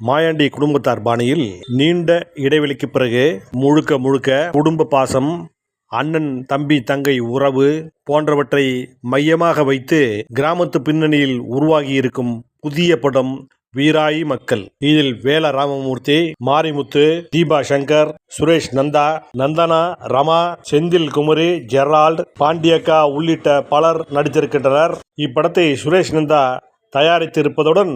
மாயாண்டி குடும்பத்தார் பாணியில் நீண்ட இடைவெளிக்கு பிறகு முழுக்க முழுக்க குடும்ப பாசம் அண்ணன் தம்பி தங்கை உறவு போன்றவற்றை மையமாக வைத்து கிராமத்து பின்னணியில் உருவாகியிருக்கும் புதிய படம் வீராயி மக்கள். இதில் வேல ராமமூர்த்தி மாரிமுத்து தீபா சங்கர் சுரேஷ் நந்தா நந்தனா ரமா செந்தில் குமரி ஜெரால்ட் பாண்டியக்கா உள்ளிட்ட பலர் நடித்திருக்கின்றனர். இப்படத்தை சுரேஷ் நந்தா தயாரித்திருப்பதுடன்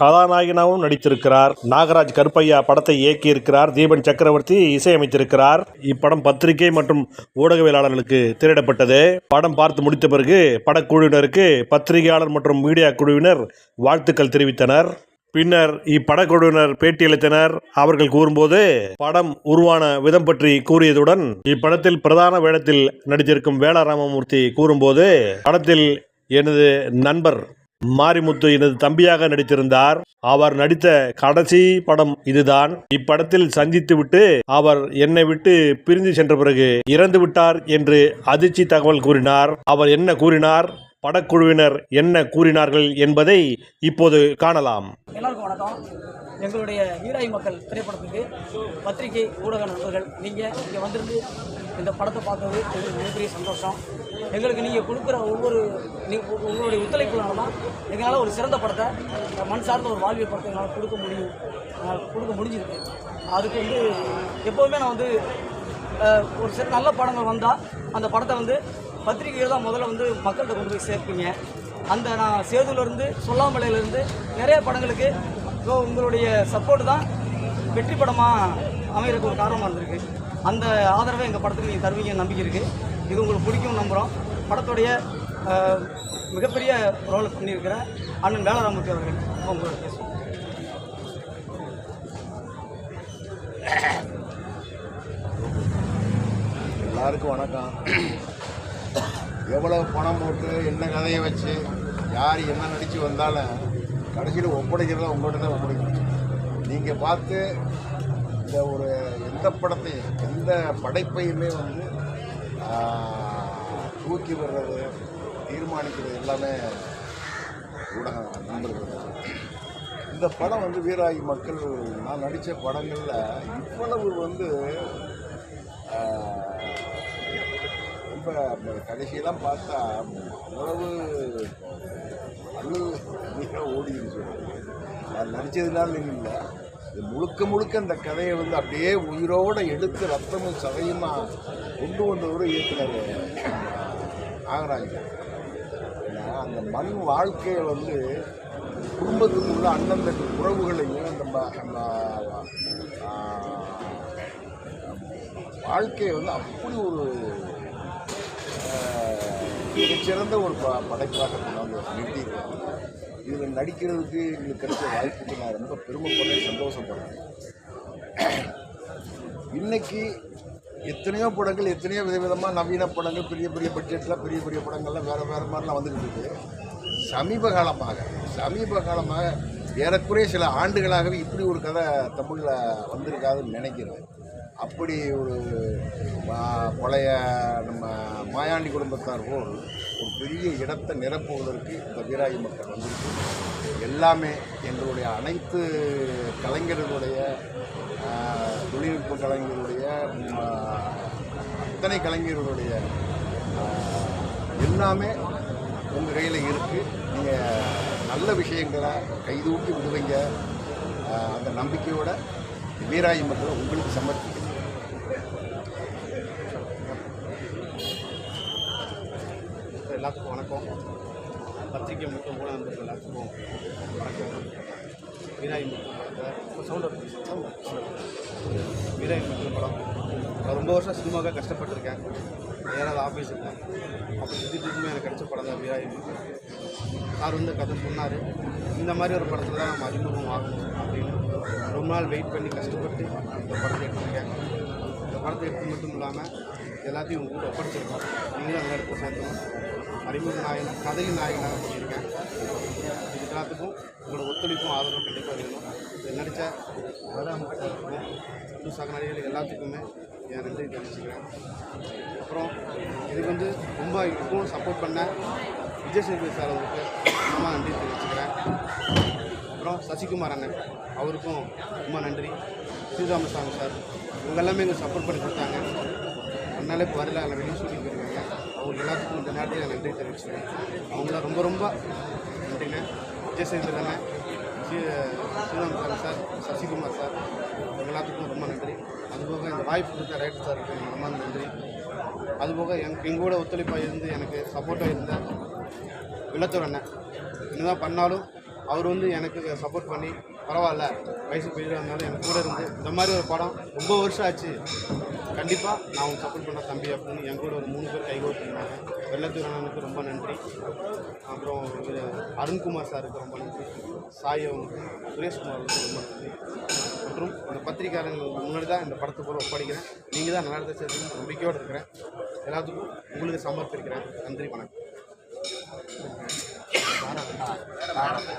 கதாநாயகனாகவும் நடித்திருக்கிறார். நாகராஜ் கருப்பையா படத்தை இயக்கியிருக்கிறார். தீபன் சக்கரவர்த்தி இசையமைத்திருக்கிறார். இப்படம் பத்திரிகை மற்றும் ஊடகவியலாளர்களுக்கு திரையிடப்பட்டது. படம் பார்த்து முடித்த பிறகு படக்குழுவினருக்கு பத்திரிகையாளர் மற்றும் மீடியா குழுவினர் வாழ்த்துக்கள் தெரிவித்தனர். பின்னர் இப்படக்குழுவினர் பேட்டியளித்தனர். அவர்கள் கூறும்போது படம் உருவான விதம் பற்றி கூறியதுடன் இப்படத்தில் பிரதான வேடத்தில் நடித்திருக்கும் வேளாராமமூர்த்தி கூறும்போது படத்தில் எனது நண்பர் மாரிமுத்து எனது தம்பியாக நடித்திருந்தார். அவர் நடித்த கடைசி படம் இதுதான். இப்படத்தில் சந்தித்துவிட்டு அவர் என்னை விட்டு பிரிந்து சென்ற பிறகு இறந்து விட்டார் என்று அதிர்ச்சி தகவல் கூறினார். அவர் என்ன கூறினார்? படக்குழுவினர் என்ன கூறினார்கள் என்பதை இப்போது காணலாம். எல்லாருக்கும் வணக்கம். எங்களுடைய வீராய் மக்கள் திரைப்படத்துக்கு பத்திரிகை ஊடக நண்பர்கள் நீங்கள் இங்கே வந்திருந்து இந்த படத்தை பார்த்தது எங்களுக்கு மிகப்பெரிய சந்தோஷம். எங்களுக்கு நீங்கள் கொடுக்குற ஒவ்வொரு நீ உங்களுடைய ஒத்துழைப்புனால தான் எங்களால் ஒரு சிறந்த படத்தை மண் சார்ந்த ஒரு வாழ்வியல் படத்தை எங்களால் கொடுக்க முடியும். கொடுக்க முடிஞ்சிருக்கு. அதுக்கு வந்து எப்போதுமே நான் வந்து ஒரு சில நல்ல படங்கள் வந்தால் அந்த படத்தை வந்து பத்திரிகைகள் தான் முதல்ல வந்து மக்கள்கிட்ட கொண்டு போய் சேர்ப்பீங்க. அந்த நான் சேதுலேருந்து சொல்லாமலையிலேருந்து நிறைய படங்களுக்கு ஸோ உங்களுடைய சப்போர்ட் தான் வெற்றி படமாக அமைகிறதுக்கு ஒரு காரணமாக இருந்திருக்கு. அந்த ஆதரவை எங்கள் படத்துக்கு நீங்கள் தருவீங்கன்னு நம்பிக்கை இருக்குது இது உங்களுக்கு பிடிக்கும் நம்புகிறோம் படத்துடைய மிகப்பெரிய ரோல் பண்ணியிருக்கிற அண்ணன் வேலராமூர்த்தி அவர்கள் உங்களோட பேசுவோம். எல்லாருக்கும் வணக்கம். எவ்வளோ பணம் போட்டு என்ன கதையை வச்சு யார் என்ன நடித்து வந்தாலும் கடைசியில் ஒப்படைக்கிறத உங்கள்கிட்ட தான் ஒப்படைக்கணும் நீங்கள் பார்த்து இந்த ஒரு எந்த படத்தையும் எந்த படைப்பையுமே வந்து தூக்கி வர்றது தீர்மானிக்கிறது எல்லாமே ஊடகம் நண்பர்கள் தான். இந்த படம் வந்து வீராகி மக்கள் நான் நடித்த படங்களில் இவ்வளவு வந்து இப்போ கடைசியெல்லாம் பார்த்தா அவ்வளவு அழு மிக ஓடிடுச்சு. நான் நடித்ததுனால இல்லை. இது முழுக்க முழுக்க இந்த கதையை வந்து அப்படியே உயிரோடு எடுத்து ரத்தமும் சதையுமா கொண்டு வந்தவரும் இயக்குனர் நாகராஜ் அந்த மண் வாழ்க்கையை வந்து குடும்பத்துக்கு உள்ள தம்பி உறவுகளையும் அந்த நம்ம வாழ்க்கையை வந்து அப்படி ஒரு மிகச்சிறந்த ஒரு ப படைப்பாக கொண்டாந்து நிறுத்தியிருக்காங்க இதில் நடிக்கிறதுக்கு எங்களுக்கு கிடைச்ச வாய்ப்புக்கு நான் ரொம்ப பெருமைப்படுறேன் சந்தோஷப்படுறேன். இன்னைக்கு எத்தனையோ படங்கள் எத்தனையோ விதவிதமாக நவீன படங்கள் பெரிய பெரிய பட்ஜெட்டில் பெரிய பெரிய படங்கள்லாம் வேறு வேறு மாதிரிலாம் வந்துக்கிட்டு இருக்குது சமீப காலமாக சமீப காலமாக ஏறக்குறைய சில ஆண்டுகளாகவே இப்படி ஒரு கதை தமிழில் வந்திருக்காதுன்னு நினைக்கிறேன். அப்படி ஒரு பழைய நம்ம மாயாண்டி குடும்பத்தார் போல் ஒரு பெரிய இடத்தை நிரப்புவதற்கு இந்த வீராயி மக்கள் வந்திருக்கு எல்லாமே எங்களுடைய அனைத்து கலைஞர்களுடைய தொழில்நுட்ப கலைஞருடைய அத்தனை கலைஞர்களுடைய எல்லாமே உங்கள் கையில் இருக்குது நீங்கள் நல்ல விஷயங்களை கைதூக்கி விடுவீங்க. அந்த நம்பிக்கையோட வீராயி மக்களை உங்களுக்கு சமர்ப்பி எல்லாத்துக்கும் வணக்கம். பத்திரிகை முக்கியம் கூட நண்பர்கள் எல்லாத்துக்கும். வணக்கம். வீராய் முக்கியம் படத்தை. சவுண்ட் வீராய் மக்கள் படம். நான் ரொம்ப வருஷம் சினிமாவுக்காக கஷ்டப்பட்டிருக்கேன். நேராக ஆஃபீஸ் இல்லை அப்போ திடீர்னு எனக்கு கிடச்ச படம் தான் வீராய் சார் வந்து கதை சொன்னார்? இந்த மாதிரி ஒரு படத்தில் தான் நம்ம அறிமுகம் ஆகணும் அப்படின்னு ரொம்ப நாள் வெயிட் பண்ணி கஷ்டப்பட்டு இந்த படத்தை எடுத்திருக்கேன். இந்த படத்தை எடுத்து மட்டும் இல்லாமல் எல்லாத்தையும் உங்கள் கூட ஒப்படைச்சிருக்கோம். நீங்களும் அதில் எடுத்து சேர்த்துக்கணும் அறிமுக நாயகன் கதையின் நாயகனாக பண்ணியிருக்கேன் இது எல்லாத்துக்கும் உங்களோட ஒத்துழைப்பும் ஆதரவும் கண்டிப்பாக இருக்கணும். இதை நடித்த வராமக்கும் புது சக நடிகர்கள் எல்லாத்துக்குமே என் நன்றி தெரிவிச்சுக்கிறேன். அப்புறம் இதுக்கு வந்து ரொம்ப இப்பவும் சப்போர்ட் பண்ண விஜய் சேதுபதி சார் அவருக்கு ரொம்ப நன்றி தெரிவிச்சுக்கிறேன். அப்புறம் சசிகுமார் அண்ணன் அவருக்கும் ரொம்ப நன்றி. ஸ்ரீராமசாமி சார் இவங்க எல்லாமே எங்களுக்கு சப்போர்ட் பண்ணி கொடுத்தாங்க. என்னாலே இப்போ வரல அதில் வெளியே சொல்லி போயிருக்காங்க அவங்க எல்லாத்துக்கும் இந்த நேரத்தில் நான் நன்றி தெரிவிச்சுக்கிறேன். அவங்களாம் ரொம்ப ரொம்ப நன்றிங்க. விஜய் அண்ணன் Sriram sir sir Sasikumar sir எல்லாத்துக்கும் ரொம்ப நன்றி. அதுபோக இந்த வாய்ப்பு கொடுத்த ரைட் சாருக்கு ரொம்ப நன்றி. அதுபோக எங் எங்கூட ஒத்துழைப்பாக இருந்து எனக்கு சப்போர்ட்டாக இருந்த விளத்தூர் அண்ணன். என்னதான் பண்ணாலும் அவர் வந்து எனக்கு சப்போர்ட் பண்ணி பரவாயில்ல. வயசு பெரிய இருந்தாலும் எனக்கு கூட இருந்து இந்த மாதிரி ஒரு படம் ரொம்ப வருஷம் ஆச்சு. கண்டிப்பாக நான் அவங்க சப்போர்ட் பண்ண தம்பி அப்படின்னு என் கூட ஒரு மூணு பேர் கைகோட்டிருந்தாங்க வெள்ளத்தூர் அண்ணனுக்கு ரொம்ப நன்றி. அப்புறம் இது அருண்குமார் சாருக்கு ரொம்ப நன்றி. சாய் அவனுக்கு சுரேஷ்குமாருக்கு ரொம்ப நன்றி. மற்றும் அந்த பத்திரிக்கையாளர்களுக்கு முன்னாடி தான் இந்த படத்தை கூட ஒப்படைக்கிறேன். நீங்கள் தான் நல்லா சேர்த்து நம்பிக்கையோடு இருக்கிறேன். எல்லாத்துக்கும் உங்களுக்கு சமர்ப்பிக்கிறேன். நன்றி வணக்கம்.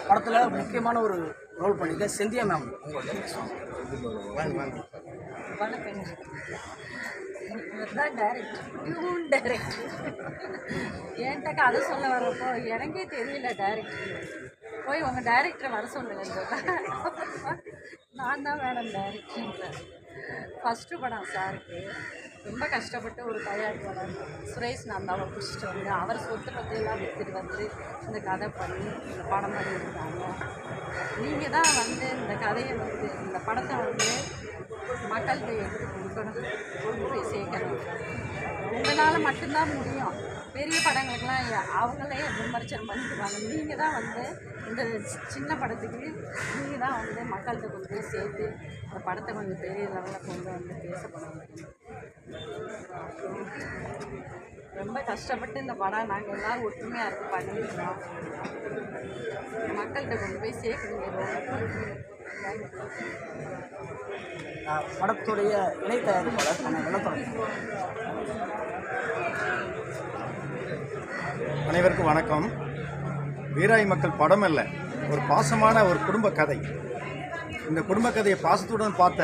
படத்தில் முக்கியமான ஒரு ரோல் பண்ணியிருக்க செந்தியா மேம் உங்கள்கிட்ட பேசுவாங்க வாங்க வாங்க. என்கிட்ட கதை சொல்ல வரப்போ எனக்கே தெரியல டைரக்ட் போய் உங்கள் டைரக்டரை வர சொல்லுங்க நான் தான் மேடம் டைரக்டர் ஃபஸ்ட்டு படம் சாருக்கு. ரொம்ப கஷ்டப்பட்டு ஒரு தயாரிப்பாளர் சுரேஷ் நந்தாவை பிடிச்சிட்டு வந்து அவர் சொத்து பற்றியெல்லாம் விற்றுட்டு வந்து இந்த கதை பண்ணி இந்த படம் பண்ணியிருக்காங்க. நீங்கள் தான் வந்து இந்த கதையை வந்து இந்த படத்தை வந்து மக்கள்கிட்ட எடுத்து கொடுக்கணும். கொண்டு போய் சேர்க்கணும் உங்களால் மட்டும்தான் முடியும். பெரிய படங்களுக்கெல்லாம் அவங்களே விமர்சனம் பண்ணிக்குவாங்க நீங்கள் தான் வந்து இந்த சின்ன படத்துக்கு நீங்கள் தான் வந்து மக்கள்கிட்ட கொண்டு போய் சேர்த்து அந்த படத்தை கொஞ்சம் பெரிய லெவலில் கொண்டு வந்து பேசப்படும் ரொம்ப கஷ்டப்பட்டு இந்த படம் நாங்கள் எல்லோரும் ஒற்றுமையாக இருந்து பண்ணியிருக்கோம் மக்கள்கிட்ட கொண்டு போய் சேர்க்கணும் அஹ் படத்துடைய இணை தயாரிப்பாளர் அனைவருக்கும் வணக்கம். வீராய் மக்கள் படம் அல்ல ஒரு பாசமான ஒரு குடும்ப கதை. இந்த குடும்ப கதையை பாசத்துடன் பார்த்த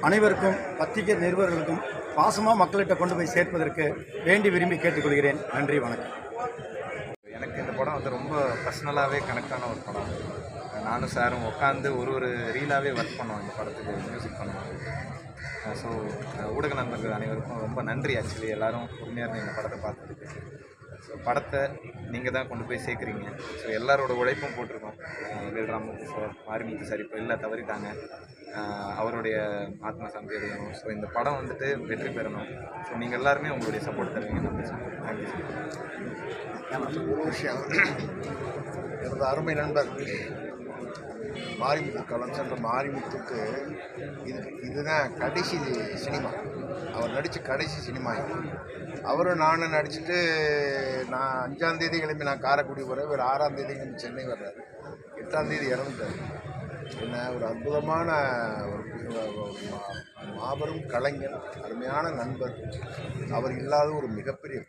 அனைவருக்கும் பத்திரிகை நிருபர்களுக்கும் பாசமாக மக்கள்கிட்ட கொண்டு போய் சேர்ப்பதற்கு வேண்டி விரும்பி கேட்டுக்கொள்கிறேன். நன்றி வணக்கம். எனக்கு இந்த படம் வந்து ரொம்ப பர்சனலாகவே கனெக்டான ஒரு படம். நானும் சாரும் உட்காந்து ஒரு ஒரு ரீலாகவே ஒர்க் பண்ணோம் இந்த படத்துக்கு மியூசிக் பண்ணுவோம் ஸோ ஊடக நண்பர்கள் அனைவருக்கும் ரொம்ப நன்றி ஆக்சுவலி எல்லோரும் பொறுமையாக இருந்தேன் இந்த படத்தை பார்த்ததுக்கு. ஸோ படத்தை நீங்கள் தான் கொண்டு போய் சேர்க்குறீங்க. ஸோ எல்லாரோட உழைப்பும் போட்டிருக்கோம். வேல்ராமூர்த்தி சார் மாரிமுத்து சார் இப்போ இல்லை தவறிட்டாங்க. அவருடைய ஆத்மா சாந்தி அடையணும். ஸோ இந்த படம் வந்துட்டு வெற்றி பெறணும். ஸோ நீங்கள் எல்லாருமே உங்களுடைய சப்போர்ட் தருவீங்க நம்பி சார். தேங்க்யூ சார் ஒரு விஷயம். எனது அருமை நண்பர் மாரிமுத்து களம் சென்ற மாரிமுத்துக்கு இது இதுதான் கடைசி சினிமா. அவர் நடித்த கடைசி சினிமா இது. அவரும் நானும் நடிச்சுட்டு நான் அஞ்சாம் தேதி கிளம்பி நான் காரைக்குடி போகிறேன் இவர் ஆறாம் தேதி கிளம்பி சென்னை வர்றாரு. எட்டாம் தேதி இறந்துட்டார். என்ன ஒரு அற்புதமான ஒரு ஒரு மா- மாபெரும் கலைஞர் அருமையான நண்பர். அவர் இல்லாத ஒரு மிகப்பெரிய